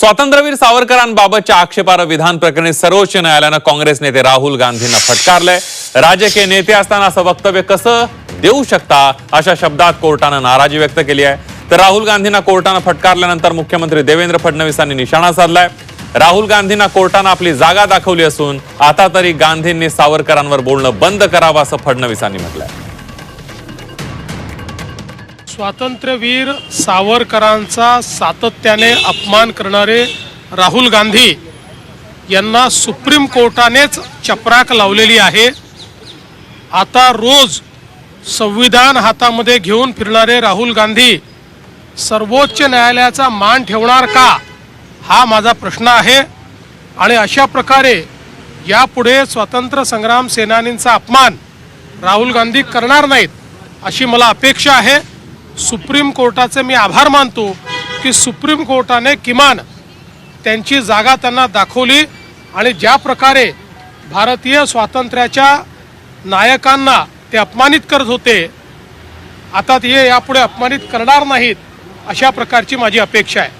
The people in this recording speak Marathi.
स्वातंत्र्यवीर सावरकरांबाबतच्या आक्षेपार्ह विधान प्रकरणी सर्वोच्च न्यायालयानं काँग्रेस नेते राहुल गांधींना फटकारलंय. राजकीय नेते असताना असं वक्तव्य कसं देऊ शकता अशा शब्दात कोर्टानं नाराजी व्यक्त केली आहे. तर राहुल गांधींना कोर्टानं फटकारल्यानंतर मुख्यमंत्री देवेंद्र फडणवीसांनी निशाणा साधलाय. राहुल गांधींना कोर्टानं आपली जागा दाखवली असून आता तरी गांधींनी सावरकरांवर बोलणं बंद करावं असं फडणवीसांनी म्हटलंय. स्वातंत्र्यवीर सावरकरांचा सातत्याने अपमान करणारे राहुल गांधी यांना सुप्रीम कोर्टानेच चपराक लावलेली आहे. आता रोज संविधान हातामध्ये घेऊन फिरणारे राहुल गांधी सर्वोच्च न्यायालयाचा मान ठेवणार का? हा माझा प्रश्न आहे. आणि अशा प्रकारे यापुढे स्वातंत्र्य संग्राम सेनानींचा अपमान राहुल गांधी करणार नाहीत अशी मला अपेक्षा आहे. सुप्रीम कोर्टाचे मी आभार मानतो की सुप्रीम कोर्टाने किमान त्यांची जागा त्यांना दाखवली आणि ज्या प्रकारे भारतीय स्वातंत्र्याच्या नायकांना ते अपमानित करत होते आता ते यापुढे अपमानित करणार नाहीत अशा प्रकारची माझी अपेक्षा आहे.